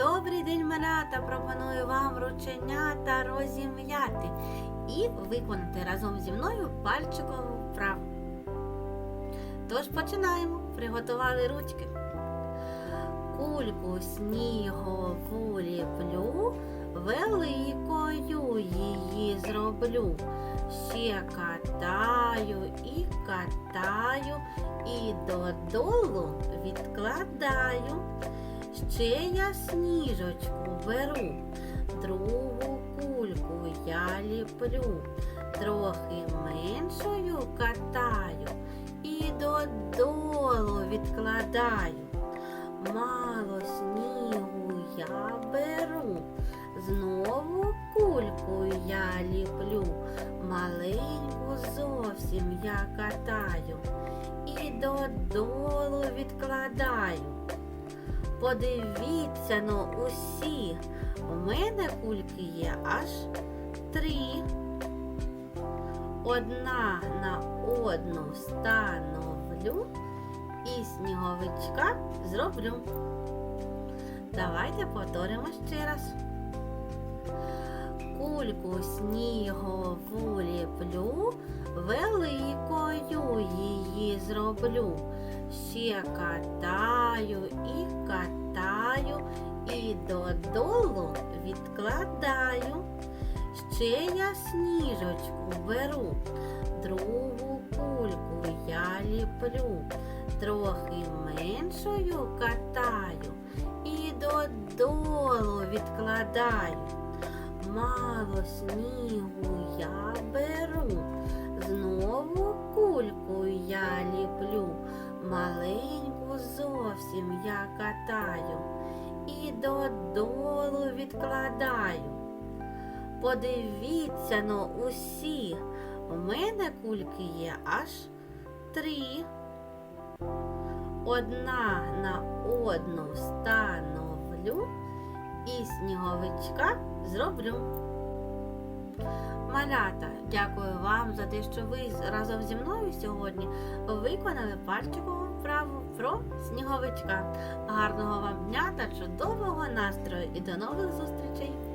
малята пропоную вам рученята розім'яти і виконати разом зі мною пальчикову вправу. Тож починаємо. Приготували ручки. Кульку снігову ліплю, великою її зроблю. Ще катаю і катаю, і додолу відкладаю. Ще я сніжочку беру, другу кульку я ліплю, трохи меншою катаю і додолу відкладаю. Мало снігу я беру, знову кульку я ліплю, маленьку зовсім я катаю і додолу відкладаю. Подивіться но усі, у мене кульки є аж три. Одна на одну становлю і сніговичка зроблю. Давайте повторимо ще раз. Кульку снігову ліплю, великою її зроблю. Ще катаю і катаю, і додолу відкладаю. Ще я сніжочку беру, другу кульку я ліплю, трохи меншою катаю і додолу відкладаю. Мало снігу я беру, знову кульку я ліплю, маленьку зовсім я катаю і додолу відкладаю. Подивіться но усі, у мене кульки є аж три. Одна на одну становлю і сніговичка зроблю. Малята, дякую вам за те, що ви разом зі мною сьогодні виконали пальчикову вправу про сніговичка. Гарного вам дня та чудового настрою і до нових зустрічей!